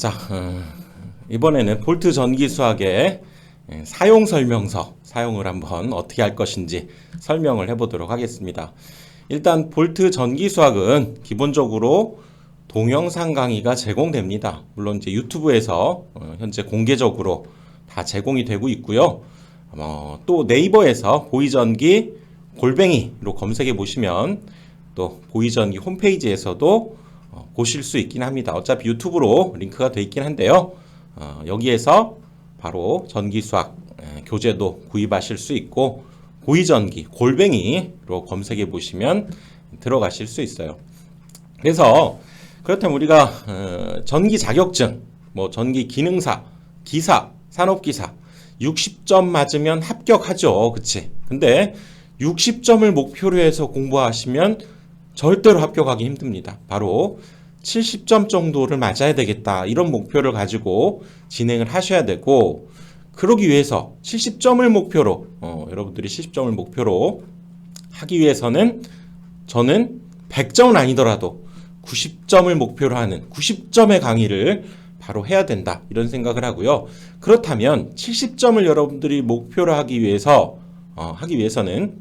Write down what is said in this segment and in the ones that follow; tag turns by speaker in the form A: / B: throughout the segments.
A: 자, 어, 이번에는 볼트 전기 수학의 예, 사용 설명서 사용을 한번 어떻게 할 것인지 설명을 해보도록 하겠습니다. 일단 볼트 전기 수학은 기본적으로 동영상 강의가 제공됩니다. 물론 이제 유튜브에서 어, 현재 공개적으로 다 제공이 되고 있고요. 어, 또 네이버에서 보이전기 골뱅이로 검색해 보시면 또 보이전기 홈페이지에서도 어, 보실 수 있긴 합니다. 어차피 유튜브로 링크가 돼 있긴 한데요. 어, 여기에서 바로 전기 수학 에, 교재도 구입하실 수 있고 보이전기 골뱅이로 검색해 보시면 들어가실 수 있어요. 그래서 그렇다면 우리가 어, 전기 자격증, 뭐 전기 기능사, 기사, 산업기사 60점 맞으면 합격하죠. 그치? 근데 60점을 목표로 해서 공부하시면 절대로 합격하기 힘듭니다. 바로 70점 정도를 맞아야 되겠다. 이런 목표를 가지고 진행을 하셔야 되고, 그러기 위해서 70점을 목표로, 어, 여러분들이 70점을 목표로 하기 위해서는 저는 100점은 아니더라도 90점을 목표로 하는 90점의 강의를 바로 해야 된다. 이런 생각을 하고요. 그렇다면 70점을 여러분들이 목표로 하기 위해서, 어, 하기 위해서는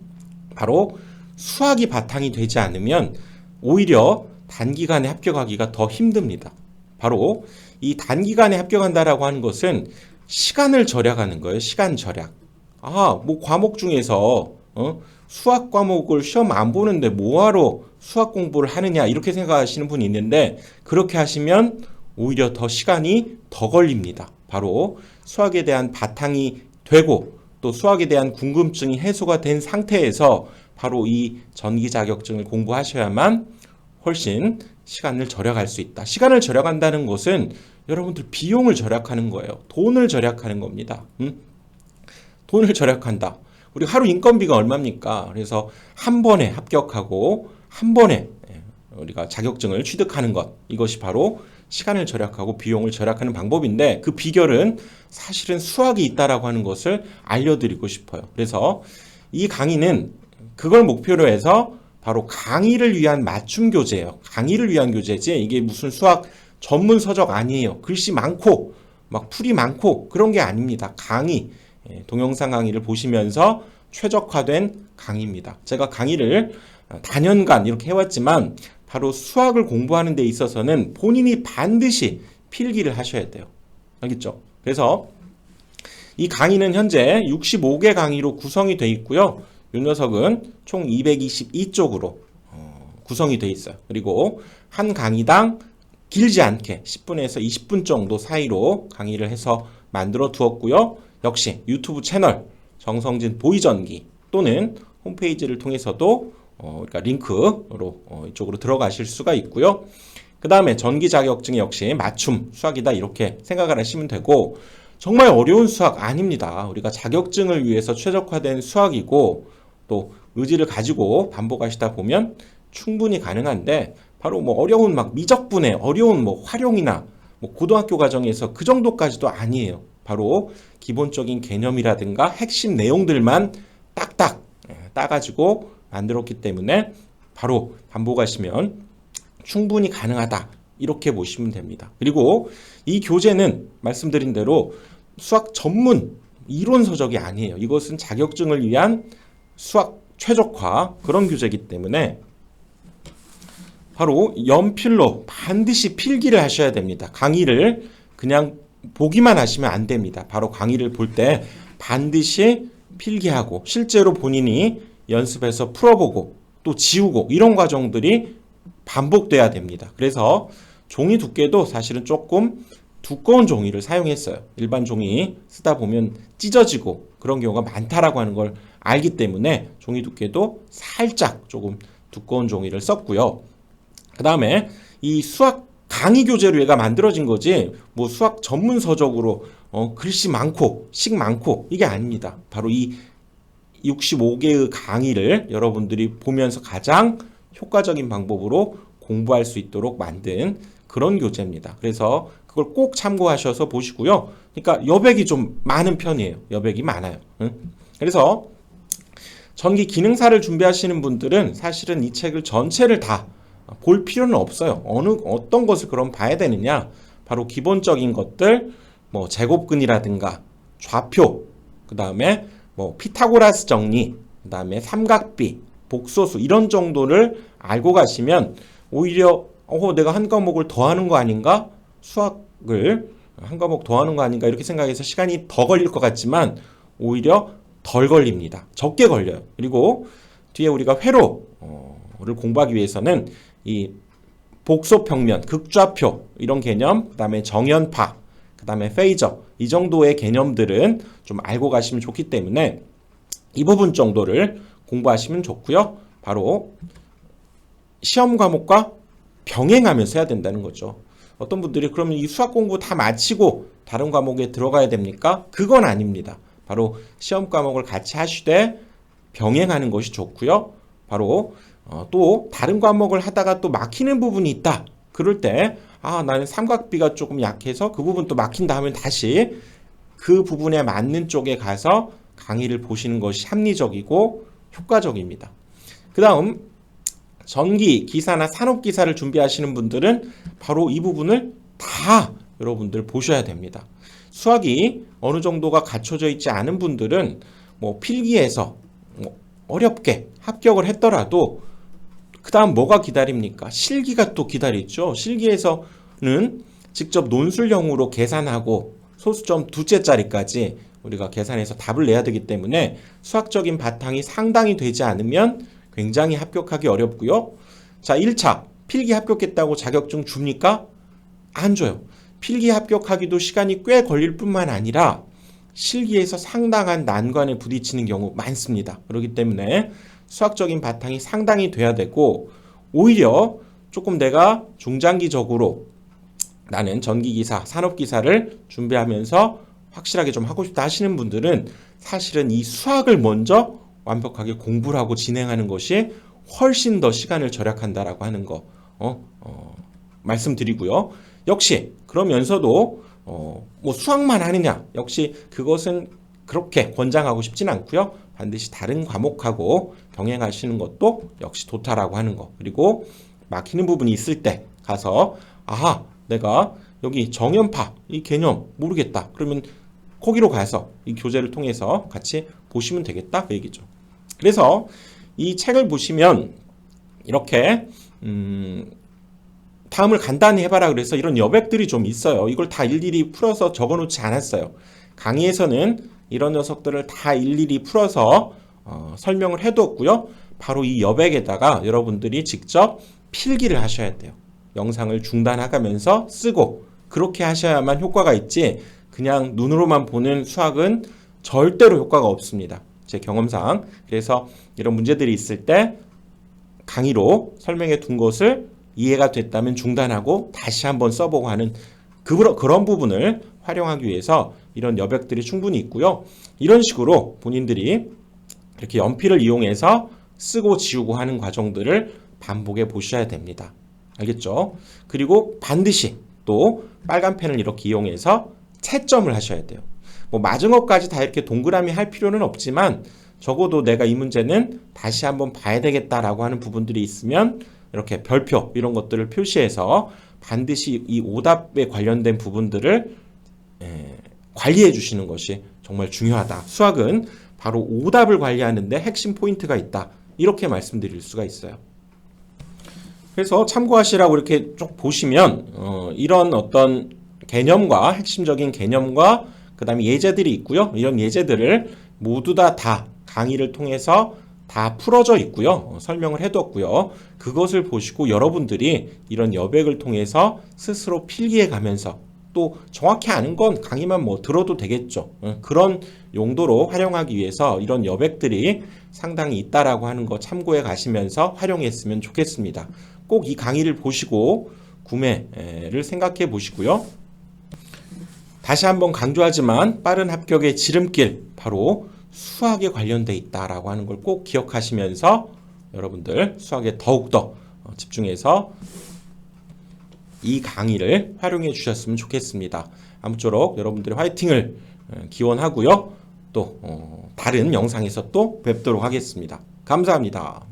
A: 바로 수학이 바탕이 되지 않으면 오히려 단기간에 합격하기가 더 힘듭니다. 바로 이 단기간에 합격한다라고 하는 것은 시간을 절약하는 거예요. 시간 절약. 아, 뭐 과목 중에서 어? 수학 과목을 시험 안 보는데 뭐하러 수학 공부를 하느냐 이렇게 생각하시는 분이 있는데 그렇게 하시면 오히려 더 시간이 더 걸립니다. 바로 수학에 대한 바탕이 되고 또 수학에 대한 궁금증이 해소가 된 상태에서 바로 이 전기 자격증을 공부하셔야만 훨씬 시간을 절약할 수 있다. 시간을 절약한다는 것은 여러분들 비용을 절약하는 거예요. 돈을 절약하는 겁니다. 음? 돈을 절약한다. 우리 하루 인건비가 얼마입니까? 그래서 한 번에 합격하고 한 번에 예, 우리가 자격증을 취득하는 것 이것이 바로 시간을 절약하고 비용을 절약하는 방법인데 그 비결은 사실은 수학이 있다라고 하는 것을 알려드리고 싶어요. 그래서 이 강의는 그걸 목표로 해서 바로 강의를 위한 맞춤 교재예요. 강의를 위한 교재지 이게 무슨 수학 전문 서적 아니에요. 글씨 많고 막 풀이 많고 그런 게 아닙니다. 강의 예, 동영상 강의를 보시면서 최적화된 강의입니다. 제가 강의를 단연간 이렇게 해왔지만 바로 수학을 공부하는 데 있어서는 본인이 반드시 필기를 하셔야 돼요. 알겠죠? 그래서 이 강의는 현재 65개 강의로 구성이 되어 있고요. 이 녀석은 총 222쪽으로 어, 구성이 되어 있어요. 그리고 한 강의당 길지 않게 10분에서 20분 정도 사이로 강의를 해서 만들어 두었고요. 역시 유튜브 채널 정성진 보이전기 또는 홈페이지를 통해서도 어, 그러니까 링크로 어, 이쪽으로 들어가실 수가 있고요. 그 다음에 전기 자격증 역시 맞춤 수학이다 이렇게 생각을 하시면 되고 정말 어려운 수학 아닙니다. 우리가 자격증을 위해서 최적화된 수학이고 또 의지를 가지고 반복하시다 보면 충분히 가능한데 바로 뭐 어려운 막 미적분의 어려운 뭐 활용이나 뭐 고등학교 과정에서 그 정도까지도 아니에요. 바로 기본적인 개념이라든가 핵심 내용들만 딱딱 예, 따가지고 만들었기 때문에 바로 반복하시면 충분히 가능하다. 이렇게 보시면 됩니다. 그리고 이 교재는 말씀드린 대로 수학 전문 이론 서적이 아니에요. 이것은 자격증을 위한 수학 최적화 그런 교재이기 때문에 바로 연필로 반드시 필기를 하셔야 됩니다. 강의를 그냥 보기만 하시면 안 됩니다. 바로 강의를 볼 때 반드시 필기하고 실제로 본인이 연습해서 풀어보고 또 지우고 이런 과정들이 반복돼야 됩니다. 그래서 종이 두께도 사실은 조금 두꺼운 종이를 사용했어요. 일반 종이 쓰다 보면 찢어지고 그런 경우가 많다라고 하는 걸 알기 때문에 종이 두께도 살짝 조금 두꺼운 종이를 썼고요. 그 다음에 이 수학 강의 교재로 얘가 만들어진 거지 뭐 수학 전문 서적으로 어, 글씨 많고 식 많고 이게 아닙니다. 바로 이 65개의 강의를 여러분들이 보면서 가장 효과적인 방법으로 공부할 수 있도록 만든 그런 교재입니다. 그래서 그걸 꼭 참고하셔서 보시고요. 그러니까 여백이 좀 많은 편이에요. 여백이 많아요. 응? 그래서 전기 기능사를 준비하시는 분들은 사실은 이 책을 전체를 다 볼 필요는 없어요. 어느 어떤 것을 그럼 봐야 되느냐? 바로 기본적인 것들 뭐 제곱근이라든가 좌표 그다음에 뭐 피타고라스 정리 그다음에 삼각비 복소수 이런 정도를 알고 가시면 오히려 어 내가 한 과목을 더 하는 거 아닌가 수학을 한 과목 더 하는 거 아닌가 이렇게 생각해서 시간이 더 걸릴 것 같지만 오히려 덜 걸립니다 적게 걸려요 그리고 뒤에 우리가 회로를 공부하기 위해서는 이 복소 평면, 극좌표 이런 개념, 그다음에 정연파, 그다음에 페이저 이 정도의 개념들은 좀 알고 가시면 좋기 때문에 이 부분 정도를 공부하시면 좋고요. 바로 시험 과목과 병행하면서 해야 된다는 거죠. 어떤 분들이 그러면 이 수학 공부 다 마치고 다른 과목에 들어가야 됩니까? 그건 아닙니다. 바로 시험 과목을 같이 하시되 병행하는 것이 좋고요. 바로 어, 또 다른 과목을 하다가 또 막히는 부분이 있다. 그럴 때 아, 나는 삼각비가 조금 약해서 그 부분 또 막힌다 하면 다시 그 부분에 맞는 쪽에 가서 강의를 보시는 것이 합리적이고 효과적입니다. 그 다음, 전기, 기사나 산업 기사를 준비하시는 분들은 바로 이 부분을 다 여러분들 보셔야 됩니다. 수학이 어느 정도가 갖춰져 있지 않은 분들은 뭐 필기에서 뭐 어렵게 합격을 했더라도 그 다음 뭐가 기다립니까? 실기가 또 기다리죠. 실기에서는 직접 논술형으로 계산하고 소수점 두째 자리까지 우리가 계산해서 답을 내야 되기 때문에 수학적인 바탕이 상당히 되지 않으면 굉장히 합격하기 어렵고요. 자, 1차 필기 합격했다고 자격증 줍니까? 안 줘요. 필기 합격하기도 시간이 꽤 걸릴 뿐만 아니라 실기에서 상당한 난관에 부딪히는 경우 많습니다. 그렇기 때문에 수학적인 바탕이 상당히 돼야 되고 오히려 조금 내가 중장기적으로 나는 전기기사, 산업기사를 준비하면서 확실하게 좀 하고 싶다 하시는 분들은 사실은 이 수학을 먼저 완벽하게 공부를 하고 진행하는 것이 훨씬 더 시간을 절약한다라고 하는 거 어, 어, 말씀드리고요. 역시 그러면서도 어, 뭐 수학만 하느냐 역시 그것은 그렇게 권장하고 싶진 않고요. 반드시 다른 과목하고 병행하시는 것도 역시 좋다라고 하는 거. 그리고 막히는 부분이 있을 때 가서 아하 내가 여기 정연파 이 개념 모르겠다. 그러면 거기로 가서 이 교재를 통해서 같이 보시면 되겠다 그 얘기죠. 그래서 이 책을 보시면 이렇게 음 다음을 간단히 해봐라 그래서 이런 여백들이 좀 있어요. 이걸 다 일일이 풀어서 적어놓지 않았어요. 강의에서는 이런 녀석들을 다 일일이 풀어서 어, 설명을 해두었고요. 바로 이 여백에다가 여러분들이 직접 필기를 하셔야 돼요. 영상을 중단하면서 쓰고 그렇게 하셔야만 효과가 있지 그냥 눈으로만 보는 수학은 절대로 효과가 없습니다. 제 경험상. 그래서 이런 문제들이 있을 때 강의로 설명해 둔 것을 이해가 됐다면 중단하고 다시 한번 써보고 하는 그, 그런 부분을 활용하기 위해서 이런 여백들이 충분히 있고요. 이런 식으로 본인들이 이렇게 연필을 이용해서 쓰고 지우고 하는 과정들을 반복해 보셔야 됩니다. 알겠죠? 그리고 반드시 또 빨간 펜을 이렇게 이용해서 채점을 하셔야 돼요. 뭐 것까지 다 이렇게 동그라미 할 필요는 없지만 적어도 내가 이 문제는 다시 한번 봐야 되겠다라고 하는 부분들이 있으면 이렇게 별표 이런 것들을 표시해서 반드시 이 오답에 관련된 부분들을 에, 관리해 주시는 것이 정말 중요하다. 수학은 바로 오답을 관리하는데 핵심 포인트가 있다. 이렇게 말씀드릴 수가 있어요. 그래서 참고하시라고 이렇게 쭉 보시면 어, 이런 어떤 개념과 핵심적인 개념과 그 다음에 예제들이 있고요. 이런 예제들을 모두 다 다 강의를 통해서 다 풀어져 있고요. 어, 설명을 해뒀고요. 그것을 보시고 여러분들이 이런 여백을 통해서 스스로 필기해 가면서 또 정확히 아는 건 강의만 뭐 들어도 되겠죠. 어, 그런 용도로 활용하기 위해서 이런 여백들이 상당히 있다라고 하는 거 참고해 가시면서 활용했으면 좋겠습니다. 꼭 이 강의를 보시고 구매를 생각해 보시고요. 다시 한번 강조하지만 빠른 합격의 지름길 바로 수학에 관련돼 있다라고 하는 걸 꼭 기억하시면서 여러분들 수학에 더욱더 어, 집중해서 이 강의를 활용해 주셨으면 좋겠습니다. 아무쪼록 여러분들의 화이팅을 어, 기원하고요. 또 어, 다른 영상에서 또 뵙도록 하겠습니다. 감사합니다.